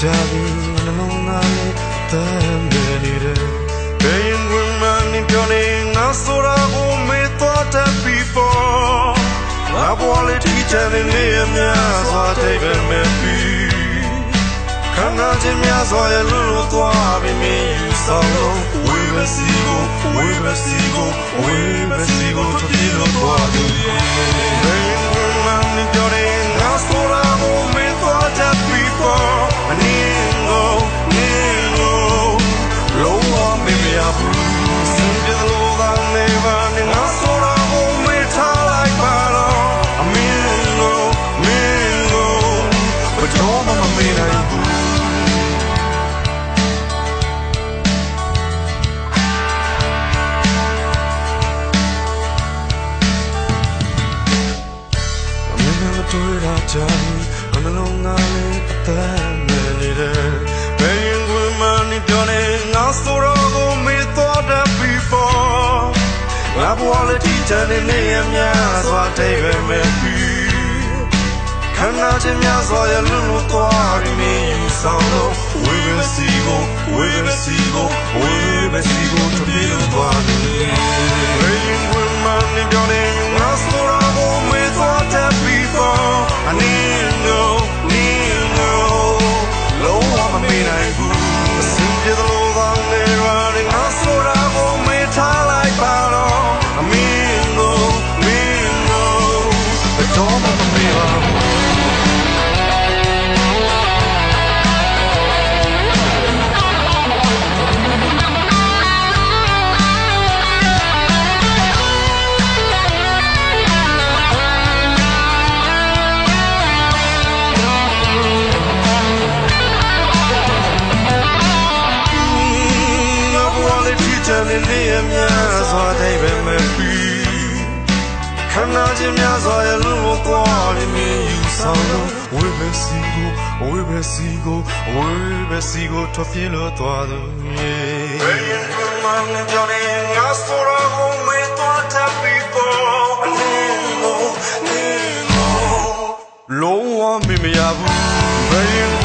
ကြပြီနှလုံးသားလေးတမ်းနေတယ်ဘယ်ရင်ဝင်မှနေပြောနေငါဆိုတာကိုမေးတော့တဲ့ before ငါပေါ်လေတီချင်နေရများစွာတိတ်ပဲမဲ့ပြီးခန္ဓာချင်းများစွာရဲ့လူလူသွားပြီးမြင်ယူဆောင်လို့ဝေးပဲစီကိုဝေးပဲစီကိုဝေးပဲစီကိုတပြေလို့ တွေ့တာကြပြီအနှလုံးသားလေးအသက်နဲ့နေတယ်ဘယ်ရင်ကွင်မှနေပြောနေငါဆိုတော့ကိုမေးတော့တဲ့ before ငါဘဝလေးတီချန်နေနေရများစွာတိတ်ပဲမဲ့ပြီးခန္ဓာချင်းများစွာရဲ့လူလူသွားပြီးမြင် ရများစွာတိတ်ပဲမဲ့ပြီးခန္ဓာချင်းများစွာရဲ့လူလို့သွားနေမြင်ယူဆောင်လို့ဝေးပဲစီကိုဝေးပဲစီကိုဝေးပဲစီကိုထွက်ပြေးလို့သွားသူရေဘယ်ရင်မှမပြောနေငါဆိုတော့ကိုမေးတော့တဲ့ people အနေကိုနေကိုလုံးဝမမရဘူးဘယ်ရင်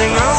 running around.